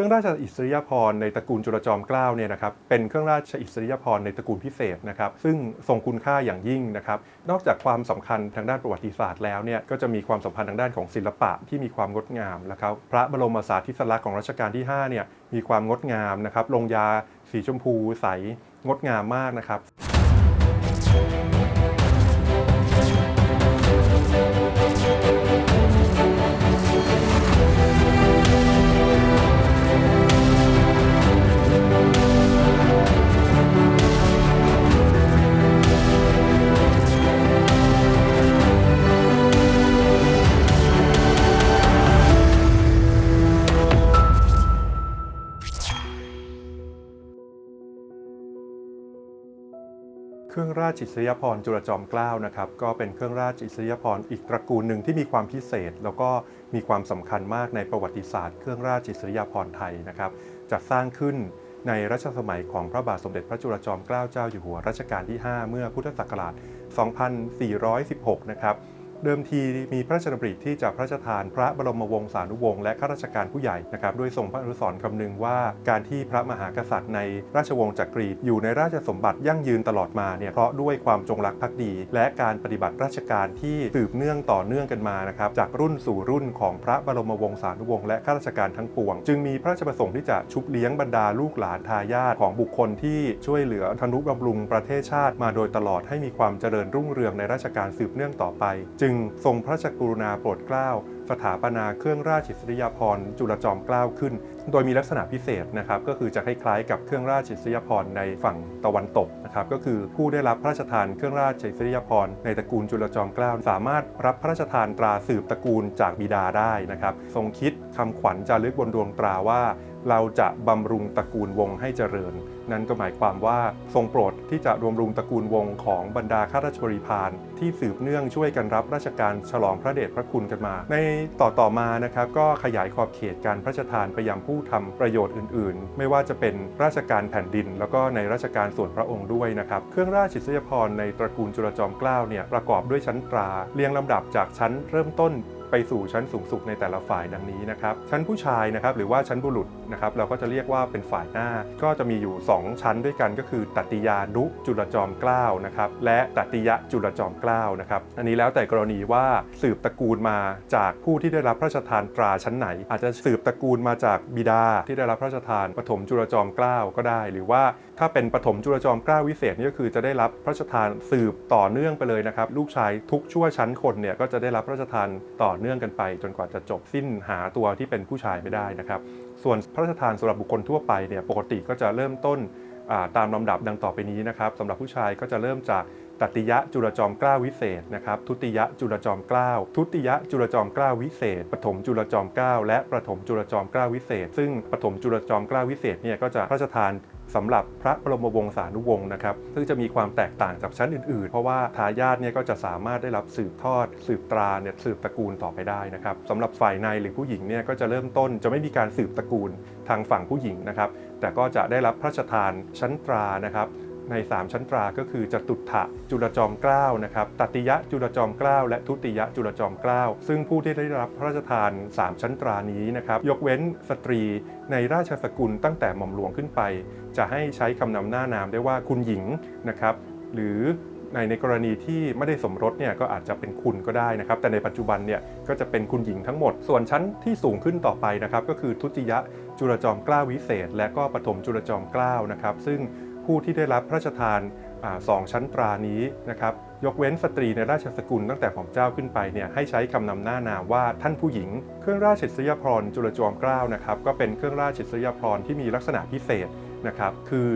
ครื่องราชอิสริยาภรณ์ในตระกูลจุลจอมเกล้าเนี่ยนะครับเป็นเครื่องราชอิสริยาภรณ์ในตระกูลพิเศษนะครับซึ่งทรงคุณค่าอย่างยิ่งนะครับนอกจากความสำคัญทางด้านประวัติศาสตร์แล้วเนี่ยก็จะมีความสัมพันธ์ทางด้านของศิลปะที่มีความงดงามนะครับพระบรมสารีริสลักษณ์ของรัชกาลที่5เนี่ยมีความงดงามนะครับลงยาสีชมพูใสงดงามมากนะครับ รื่องราชอิสริยพรจุลจอมเกล้านะครับก็เป็นเครื่องราชอิสริยพรอีกตระกูลหนึ่งที่มีความพิเศษ แล้วก็มีความสำคัญมากในประวัติศาสตร์เครื่องราชอิสริยพรไทยนะครับจัดสร้างขึ้นในรัชสมัยของพระบาทสมเด็จพระจุลจอมเกล้าเจ้าอยู่หัวรัชกาลที่ 5 เมื่อพุทธศักราช 2416 นะครับ เดิมทีมีพระราชดำริที่จะพระราชทานพระบรมวงศานุวงศ์และข้าราชการผู้ใหญ่นะครับด้วยทรงพระอนุสรณ์คำนึงว่าการที่พระมหากษัตริย์ในราชวงศ์จักรี อยู่ในราชสมบัติยั่งยืนตลอดมาเนี่ยเพราะด้วยความจงรักภักดี และการปฏิบัติราชการที่สืบเนื่องต่อเนื่องกันมานะครับจากรุ่นสู่รุ่นของพระบรมวงศานุวงศ์และข้าราชการทั้งปวง จึงมีพระราชประสงค์ที่จะชุบเลี้ยงบรรดาลูกหลานทายาทของบุคคลที่ช่วยเหลือธนุบำรุงประเทศชาติมาโดยตลอดให้มีความเจริญรุ่งเรืองในราชการสืบเนื่องต่อไป จึงทรงพระราชกรุณาโปรดเกล้า สถาปนาเครื่องราชอิสริยาภรณ์จุลจอมเกล้าขึ้น โดยมีลักษณะพิเศษนะครับก็คือจะคล้ายๆกับเครื่องราชอิสริยาภรณ์ในฝั่งตะวันตกนะครับก็คือผู้ได้รับพระราชทานเครื่องราชอิสริยาภรณ์ในตระกูลจุลจอมเกล้าสามารถรับพระราชทานตราสืบตระกูลจากบิดาได้นะครับทรงคิดคำขวัญจารึกบนดวงตราว่า เราจะบำรุงตระกูลวงให้เจริญ นั่นก็หมายความว่าทรงโปรดที่จะรวมรุงตระกูลวงของบรรดาข้าราชบริพารที่สืบเนื่องช่วยกันรับราชการฉลองพระเดชพระคุณกันมา ในต่อต่อมานะครับก็ขยายขอบเขตการพระราชทานไปยังผู้ทำประโยชน์อื่น ๆ ไม่ว่าจะเป็นราชการแผ่นดิน แล้วก็ในราชการส่วนพระองค์ด้วยนะครับเครื่องราชอิสริยาภรในตระกูลจุลจอมเกล้าเนี่ยประกอบด้วยชั้นตราเรียงลำดับจากชั้นเริ่มต้น ไปสู่ชั้นสูงสุดในแต่ละฝ่ายดังนี้นะครับชั้นผู้ชายนะครับหรือว่าชั้นบุรุษนะครับเราก็จะเรียกว่าเป็นฝ่ายหน้า ก็จะมีอยู่ 2 ชั้นด้วยกันก็คือตัติยานุจุลจอมเกล้านะครับและตัตติยะจุลจอมเกล้านะครับอันนี้แล้วแต่กรณีว่าสืบตระกูลมาจากผู้ที่ได้รับพระราชทานตราชั้นไหน อาจจะสืบตระกูลมาจากบิดาที่ได้รับพระราชทานปฐมจุลจอมเกล้าก็ได้ หรือว่า ถ้าเป็นปฐมจุลจอมเกล้าวิเศษนี่ก็คือจะได้รับพระราชทานสืบต่อเนื่องไปเลยนะครับลูกชายทุกชั่วชั้นคนเนี่ยก็จะได้รับพระราชทานต่อเนื่องกันไป จนกว่าจะจบสิ้นหาตัวที่เป็นผู้ชายไม่ได้นะครับส่วนพระราชทานสำหรับบุคคลทั่วไปเนี่ยปกติก็จะเริ่มต้นาตามลำดับดังต่อไปนี้นะครับสำหรับผู้ชายก็จะเริ่มจากตัตติยะจุลจอมเกล้าวิเศษนะครับทุติยะจุลจอมเกล้าทุติยะจุลจอมเกล้าวิเศษปฐมจุลจอมเกล้าและประถมจุลจอมเกล้าวิเศษ ซึ่งปฐมจุลจอมเกล้าวิเศษเนี่ยก็จะพระราชทาน สำหรับพระบรมวงศานุวงศ์นะครับซึ่งจะมีความแตกต่างจากชั้นอื่นๆ เพราะว่าทายาทเนี่ยก็จะสามารถได้รับสืบทอด สืบตราเนี่ยสืบตระกูลต่อไปได้นะครับสำหรับฝ่ายในหรือผู้หญิงเนี่ยก็จะเริ่มต้นจะไม่มีการสืบตระกูลทางฝั่งผู้หญิงนะครับแต่ก็จะได้รับพระราชทานชั้นตรานะครับ ใน 3 ชั้นตราก็คือจตุถะจุลจอมเกล้านะครับตัตติยะจุลจอมเกล้าและทุติยะจุลจอมเกล้าซึ่งผู้ที่ได้รับพระราชทาน 3 ชั้นตรานี้นะครับยกเว้นสตรีในราชสกุลตั้งแต่หม่อมหลวงขึ้นไป จะให้ใช้คำนำหน้านามได้ว่าคุณหญิงนะครับหรือในในกรณีที่ไม่ได้สมรสเนี่ยก็อาจจะเป็นคุณก็ได้นะครับ แต่ในปัจจุบันเนี่ยก็จะเป็นคุณหญิงทั้งหมด ส่วนชั้นที่สูงขึ้นต่อไปนะครับ ก็คือทุติยะจุลจอมเกล้าวิเศษ และก็ปฐมจุลจอมเกล้านะครับ ซึ่ง ผู้ที่ได้รับพระราชทานอสองชั้นตรานี้นะครับยกเว้นสตรีในราชสกุลตั้งแต่ขอมเจ้าขึ้นไปเนี่ยให้ใช้คำนำหน้านามว่าท่านผู้หญิง เครื่องราชอิสริยาภรณ์จุลจอมเกล้านะครับก็เป็นเครื่องราชอิสริยาภรณ์ที่มีลักษณะพิเศษนะครับคือ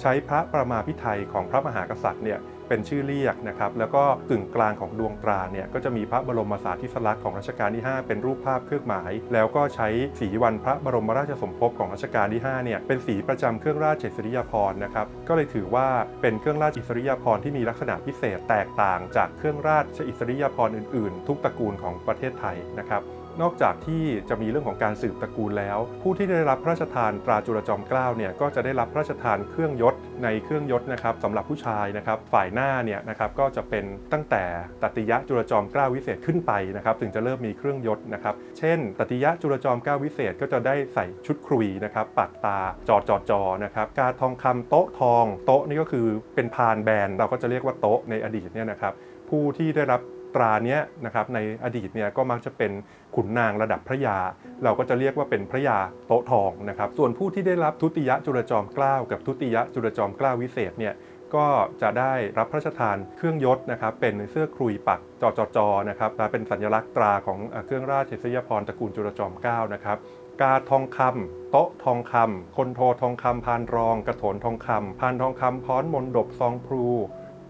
ใช้พระประมาพิไทยของพระมหากษัตริย์เนี่ยเป็นชื่อเรียกนะครับ แล้วก็กึ่งกลางของดวงตราเนี่ยก็จะมีพระบรมสารีริสลักษณ์ของรัชกาลที่ 5 เป็นรูปภาพเครื่องหมาย แล้วก็ใช้สีวันพระบรมราชสมภพของรัชกาลที่5เนี่ยเป็นสีประจำเครื่องราชอิสริยาภรณ์นะครับก็เลยถือว่าเป็นเครื่องราชอิสริยาภรณ์ที่มีลักษณะพิเศษแตกต่างจากเครื่องราชอิสริยาภรณ์อื่นๆ ทุกตระกูลของประเทศไทยนะครับ นอกจากที่จะมีเรื่องของการสืบตระกูลแล้ว ผู้ที่ได้รับพระราชทานตราจุลจอมเกล้าเนี่ยก็จะได้รับพระราชทานเครื่องยศในเครื่องยศนะครับสำหรับผู้ชายนะครับฝ่ายหน้าเนี่ยนะครับก็จะเป็นตั้งแต่ตติยะจุลจอมเกล้าวิเศษขึ้นไปนะครับถึงจะเริ่มมีเครื่องยศนะครับเช่น ตติยะจุลจอมเกล้าวิเศษก็จะได้ใส่ชุดครุยนะครับปัดตาจอจอจอนะครับกาทองคำโต๊ะทอง โต๊ะนี่ก็คือเป็นพานแบนเราก็จะเรียกว่าโต๊ะในอดีตเนี่ยนะครับผู้ที่ได้รับ ตราเนี้ยนะครับในอดีตเนี่ยก็มักจะเป็นขุนนางระดับพระยา เราก็จะเรียกว่าเป็นพระยาโต๊ะทองนะครับ ส่วนผู้ที่ได้รับทุติยจุลจอมเกล้ากับทุติยจุลจอมเกล้าวิเศษเนี่ยก็จะได้รับพระราชทานเครื่องยศนะครับเป็นเสื้อครุยปักจอจอจอนะครับและเป็นสัญลักษณ์ตราของเอ่อเครื่องราชอิสริยาภรณ์ตระกูลจุลจอมเกล้านะครับกาทองคำโต๊ะทองคำคนโททองคำพานรอง กระโถนทองคำพานทองคำพ้อนมนดบซองพลู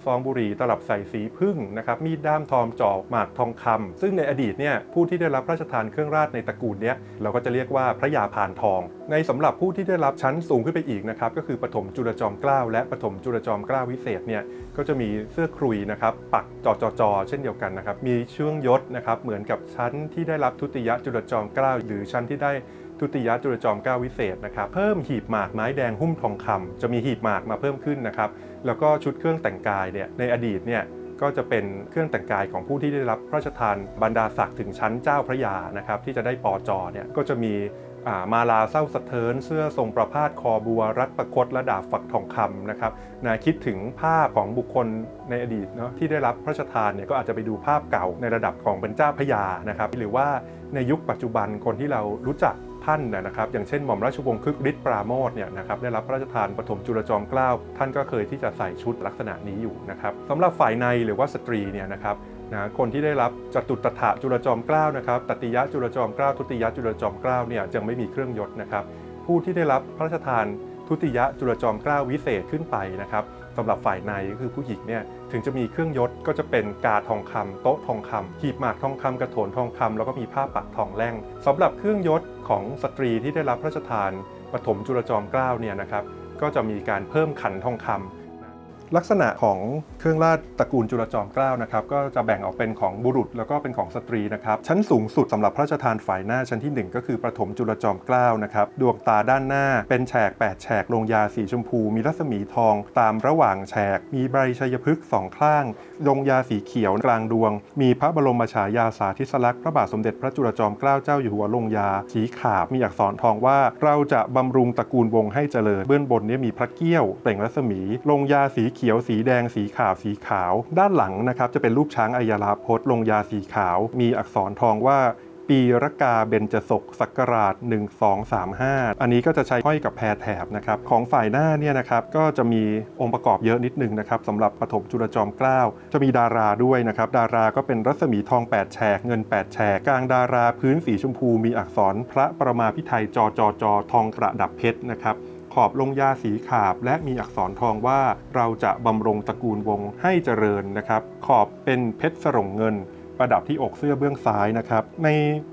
ซองบุหรี่ตลับใส่สีพึ่งนะครับมีดด้ามทองจอกหมากทองคำซึ่งในอดีตเนี่ยผู้ที่ได้รับพระราชทานเครื่องราชในตระกูลเนี้ยเราก็จะเรียกว่าพระยาพานทอง ในสำหรับผู้ที่ได้รับชั้นสูงขึ้นไปอีกนะครับก็คือปฐมจุลจอมเกล้าและปฐมจุลจอมเกล้าวิเศษเนี่ยก็จะมีเสื้อครุยนะครับปักจอจอจอเช่นเดียวกันนะครับมีเชื่องยศนะครับเหมือนกับชั้นที่ได้รับทุติยจุลจอมเกล้าหรือชั้นที่ได้ ทุติยจุลจอมเก้าวิเศษนะครับเพิ่มหีบหมากไม้แดงหุ้มทองคำจะมีหีบหมากมาเพิ่มขึ้นนะครับแล้วก็ชุดเครื่องแต่งกายเนี่ยในอดีตเนี่ยก็จะเป็นเครื่องแต่งกายของผู้ที่ได้รับพระราชทานบรรดาศักดิ์ถึงชั้นเจ้าพระยานะครับที่จะได้ปอจอเนี่ยก็จะมีมาลาเศร้าสะเทินเสื้อทรงประพาสคอบัว รัดประคตและดาบฝักทองคำนะครับนะคิดถึงภาพของบุคคลในอดีตเนาะที่ได้รับพระราชทานเนี่ยก็อาจจะไปดูภาพเก่าในระดับของเป็นเจ้าพระยานะครับหรือว่าในยุคปัจจุบันคนที่เรารู้จัก ท่านนะครับอย่างเช่นหม่อมราชวงศ์คึกฤทธิ์ปราโมทเนี่ยนะครับได้รับพระราชทานปฐมจุลจอมเกล้าท่านก็เคยที่จะใส่ชุดลักษณะนี้อยู่นะครับสำหรับฝ่ายในหรือว่าสตรีเนี่ยนะครับนะคนที่ได้รับจตุตถะจุลจอมเกล้านะครับตติยะจุลจอมเกล้าทุติยะจุลจอมเกล้าเนี่ยจึงไม่มีเครื่องยศนะครับผู้ที่ได้รับพระราชทานทุติยะจุลจอมเกล้าวิเศษขึ้นไปนะครับสำหรับฝ่ายในก็คือผู้หญิงเนี่ยถึงจะมีเครื่องยศก็จะเป็นกาทองคำโต๊ะทองคำหีบหมากทองคำกระโถนทองคำแล้วก็มีผ้าปักทองแล่งสำหรับเครื่องยศ ของสตรีที่ได้รับพระราชทานปฐมจุลจอมเกล้าเนี่ยนะครับก็จะมีการเพิ่มขันทองคำ ลักษณะของเครื่องราชตระกูลจุลจอมเกล้านะครับก็จะแบ่งออกเป็นของบุรุษแล้วก็เป็นของสตรีนะครับชั้นสูงสุดสำหรับพระราชทานฝ่ายหน้าชั้นที่ 1 ก็คือประถมจุลจอมเกล้านะครับดวงตาด้านหน้าเป็นแฉก 8 แฉกลงยาสีชมพู มีรัศมีทอง ตามระหว่างแฉก มีใบชัยพฤกษ์สองข้างลงยาสีเขียวกลางดวง มีพระบรมฉายาสาธิสลักษณ์พระบาทสมเด็จพระจุลจอมเกล้าเจ้าอยู่หัวลงยาสีขาบมีอักษรทองว่า เราจะบำรุงตระกูลวงให้เจริญเบื้องบนนี้มีพระเกี้ยวเปล่งรัศมี ลงยาสีเขียว สีแดง สีขาว สีขาว ด้านหลังนะครับจะเป็นรูปช้างอัยราพจน์ลงยาสีขาว มีอักษรทองว่าปีรกาเบญจศกศักราช 1235 อันนี้ก็จะใช้ห้อยกับแพรแถบนะครับ ของฝ่ายหน้าเนี่ยนะครับก็จะมีองค์ประกอบเยอะนิดนึงนะครับสำหรับปฐมจุลจอมเกล้าจะมีดาราด้วยนะครับ ดาราก็เป็นรัศมีทอง 8 แฉก เงิน 8 แฉก กลางดาราพื้นสีชมพู มีอักษรพระประมาพิไทยจอจอจอทองประดับเพชรนะครับ ขอบลงยาสีขาบ และมีอักษรทองว่าเราจะบำรงตระกูลวงให้เจริญนะครับ ขอบเป็นเพชรสรงเงินประดับที่อกเสื้อเบื้องซ้ายนะครับ ใน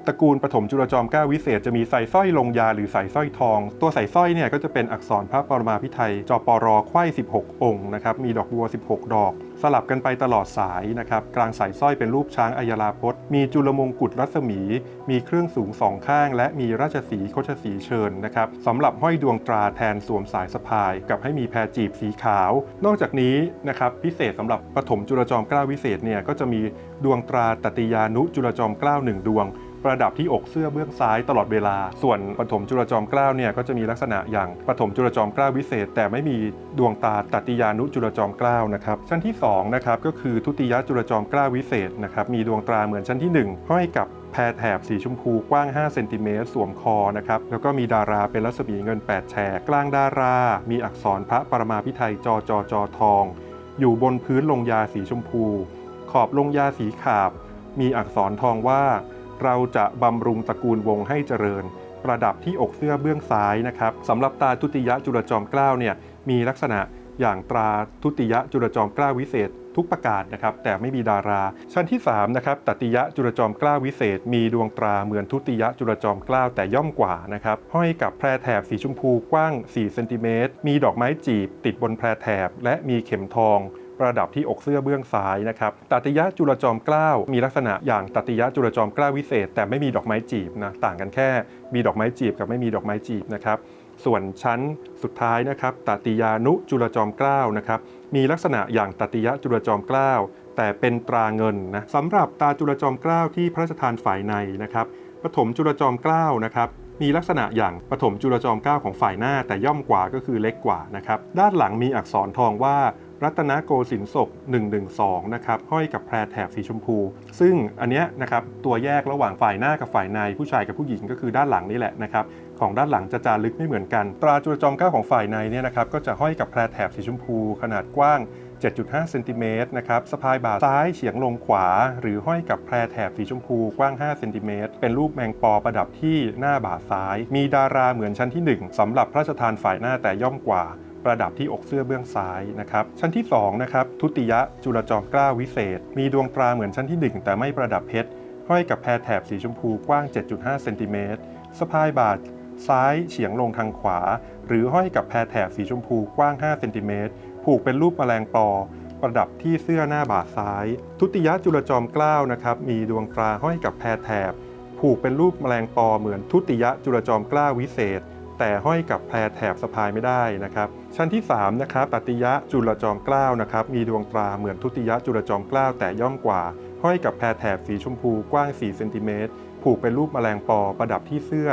ตระกูลปฐมจุลจอมเก้าวิเศษจะมีใส่สร้อยลงยาหรือใส่สร้อยทอง ตัวใส่สร้อยเนี่ยก็จะเป็นอักษรพระปรมาภิไธยจปรไขว้ 16 องค์นะครับ มีดอกบัว 16 ดอก สลับกันไปตลอดสายนะครับกลางสายสร้อยเป็นรูปช้างอัยราพจน์มีจุลมงกุฎรัศมี มีเครื่องสูงสองข้าง และมีราชสีโคชสีเชิญนะครับสำหรับห้อยดวงตราแทนสวมสายสะพาย กับให้มีแพรจีบสีขาว นอกจากนี้นะครับพิเศษสำหรับปฐมจุลจอมเกล้าวิเศษเนี่ยก็จะมีดวงตราตติยานุจุลจอมเกล้าหนึ่งดวง ประดับที่อกเสื้อเบื้องซ้ายตลอดเวลา ส่วนปฐมจุลจอมเกล้าเนี่ยก็จะมีลักษณะอย่างปฐมจุลจอมเกล้าวิเศษ แต่ไม่มีดวงตาตติยานุจุลจอมเกล้านะครับชั้นที่2นะครับก็คือทุติยจุลจอมเกล้าวิเศษนะครับมีดวงตราเหมือนชั้นที่ 1 ห้อยกับแพรแถบสีชมพูกว้าง 5 เซนติเมตรสวมคอนะครับ แล้วก็มีดาราเป็นรัศมีเงิน 8 แฉกกลางดารา มีอักษรพระปรมาภิไธยจอจอจอทอง อยู่บนพื้นลงยาสีชมพู ขอบลงยาสีขาบ มีอักษรทองว่า เราจะบำรุงตระกูลวงให้เจริญ ประดับที่อกเสื้อเบื้องซ้ายนะครับสำหรับตราทุติยจุลจอมเกล้าเนี่ยมีลักษณะอย่างตราทุติยจุลจอมเกล้าวิเศษทุกประการนะครับแต่ไม่มีดารา ชั้นที่3นะครับตติยะจุลจอมเกล้าวิเศษ มีดวงตราเหมือนทุติยะจุลจอมเกล้าแต่ย่อมกว่านะครับห้อยกับแพรแถบสีชมพูกว้าง4เซนติเมตรมีดอกไม้จีบติดบนแพรแถบ และมีเข็มทอง ประดับที่อกเสื้อเบื้องซ้ายนะครับตัติยะจุลจอมเกล้ามีลักษณะอย่างตัติยะจุลจอมเกล้าวิเศษ แต่ไม่มีดอกไม้จีบนะต่างกันแค่ มีดอกไม้จีบกับไม่มีดอกไม้จีบนะครับส่วนชั้นสุดท้ายนะครับตติยานุจุลจอมเกล้านะครับมีลักษณะอย่างตติยะจุลจอมเกล้าแต่เป็นตราเงินนะสำหรับตาจุลจอมเกล้าที่พระราชทานฝ่ายในนะครับปฐมจุลจอมเกล้านะครับมีลักษณะอย่างปฐมจุลจอมเกล้าของฝ่ายหน้าแต่ย่อมกว่าก็คือเล็กกว่านะครับด้านหลังมีอักษรทองว่า รัตนโกสินทร์ศก112 นะครับห้อยกับแพรแถบสีชมพู ซึ่งอันเนี้ยนะครับตัวแยกระหว่างฝ่ายหน้ากับฝ่ายในผู้ชายกับผู้หญิงก็คือด้านหลังนี่แหละนะครับของด้านหลังจะจารึกไม่เหมือนกัน ตราจุลจอมเกล้าของฝ่ายในเนี่ยนะครับก็จะห้อยกับแพรแถบสีชมพู ขนาดกว้าง 7.5 เซนติเมตรนะครับสะพายบ่าซ้ายเฉียงลงขวา หรือห้อยกับแพรแถบสีชมพูกว้าง 5 เซนติเมตรเป็นรูปแมงปอประดับที่หน้าบ่าซ้าย มีดาราเหมือนชั้นที่ 1สำหรับพระราชทานฝ่ายหน้าแต่ย่อมกว่า ประดับที่อกเสื้อเบื้องซ้ายนะครับชั้นที่2นะครับทุติยะจุลจอมเกล้าวิเศษ มีดวงตราเหมือนชั้นที่ 1 แต่ไม่ประดับเพชรห้อยกับแพรแถบสีชมพูกว้าง 7.5 เซนติเมตรสะพายบ่าซ้ายเฉียงลงทางขวา หรือห้อยกับแพรแถบสีชมพูกว้าง 5 เซนติเมตรผูกเป็นรูปแมลงปอ ประดับที่เสื้อหน้าบ่าซ้าย ทุติยะจุลจอมเกล้านะครับมีดวงตราห้อยกับแพรแถบ ผูกเป็นรูปแมลงปอเหมือนทุติยะจุลจอมเกล้าวิเศษ แต่ห้อยกับแพรแถบสะพายไม่ได้นะครับ ชั้นที่3นะครับตติยะจุลจอมเกล้านะครับมีดวงตราเหมือนทุติยะจุลจอมเกล้าแต่ย่อมกว่า ห้อยกับแพรแถบสีชมพูกว้าง4เซนติเมตรผูกเป็นรูปแมลงปอประดับที่เสื้อ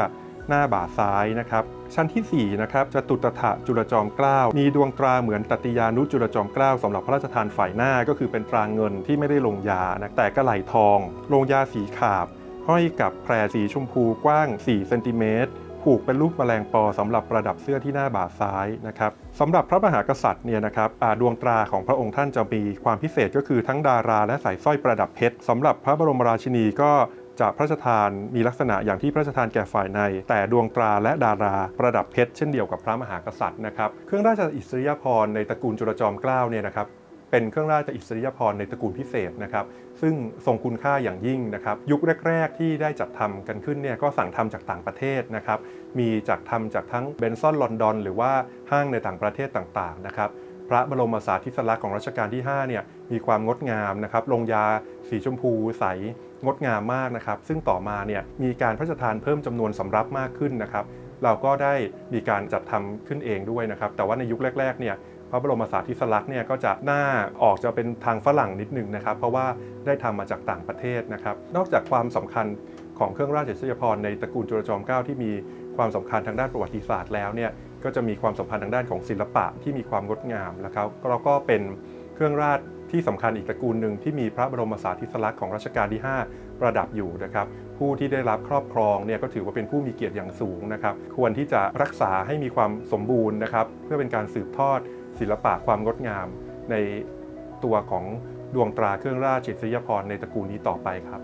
หน้าบ่าซ้ายนะครับชั้นที่4นะครับจตุตถะจุลจอมเกล้ามีดวงตราเหมือนตติยานุจุลจอมเกล้าสำหรับพระราชทานฝ่ายหน้าก็คือเป็นตราเงินที่ไม่ได้ลงยานะแต่กระไหลทอง ลงยาสีขาบ ห้อยกับแพรสีชมพูกว้าง 4 เซนติเมตร ผูกเป็นรูปแมลงปอสำหรับประดับเสื้อที่หน้าบ่าซ้ายนะครับสำหรับพระมหากษัตริย์เนี่ยนะครับดวงตราของพระองค์ท่านจะมีความพิเศษก็คือทั้งดารา และสายสร้อยประดับเพชรสำหรับพระบรมราชินีก็จะพระราชทานมีลักษณะอย่างที่พระราชทานแก่ฝ่ายใน แต่ดวงตราและดาราประดับเพชรเช่นเดียวกับพระมหากษัตริย์นะครับเครื่องราชอิสริยาภรณ์ในตระกูลจุลจอมเกล้าเนี่ยนะครับ เป็นเครื่องราชอิสริยาภรณ์ในตระกูลพิเศษนะครับ ซึ่งทรงคุณค่าอย่างยิ่งนะครับ ยุคแรก ๆ ที่ได้จัดทำกันขึ้นเนี่ยก็สั่งทำจากต่างประเทศนะครับ มีจากทำจากทั้งเบนซอนลอนดอน หรือว่าห้างในต่างประเทศต่างๆนะครับพระบรมสารีริสลักษณ์ของรัชกาลที่5เนี่ยมีความงดงามนะครับลงยาสีชมพูใสงดงามมากนะครับ ซึ่งต่อมาเนี่ยมีการพระราชทานเพิ่มจำนวนสำรับมากขึ้นนะครับ เราก็ได้มีการจัดทำขึ้นเองด้วยนะครับ แต่ว่าในยุคแรกๆเนี่ย พระบรมสารีริสลักษณ์เนี่ยก็จะหน้าออกจะเป็นทางฝรั่งนิดนึงนะครับ เพราะว่าได้ทำมาจากต่างประเทศนะครับ นอกจากความสำคัญของเครื่องราชอิสริยาภรณ์ในตระกูลจุลจอมเกล้าที่มีความสำคัญทางด้านประวัติศาสตร์แล้วเนี่ยก็จะมีความสัมพันธ์ทางด้านของศิลปะที่มีความงดงามนะครับแล้วก็เป็นเครื่องราชที่สำคัญอีกตระกูลหนึ่งที่มีพระบรมสารีริสลักษณ์ของรัชกาลที่ 5 ประดับอยู่นะครับ ผู้ที่ได้รับครอบครองเนี่ยก็ถือว่าเป็นผู้มีเกียรติอย่างสูงนะครับ ควรที่จะรักษาให้มีความสมบูรณ์นะครับ เพื่อเป็นการสืบทอด ศิลปะความงดงามในตัวของดวงตราเครื่องราชอิสริยาภรณ์ในตระกูลนี้ต่อไปครับ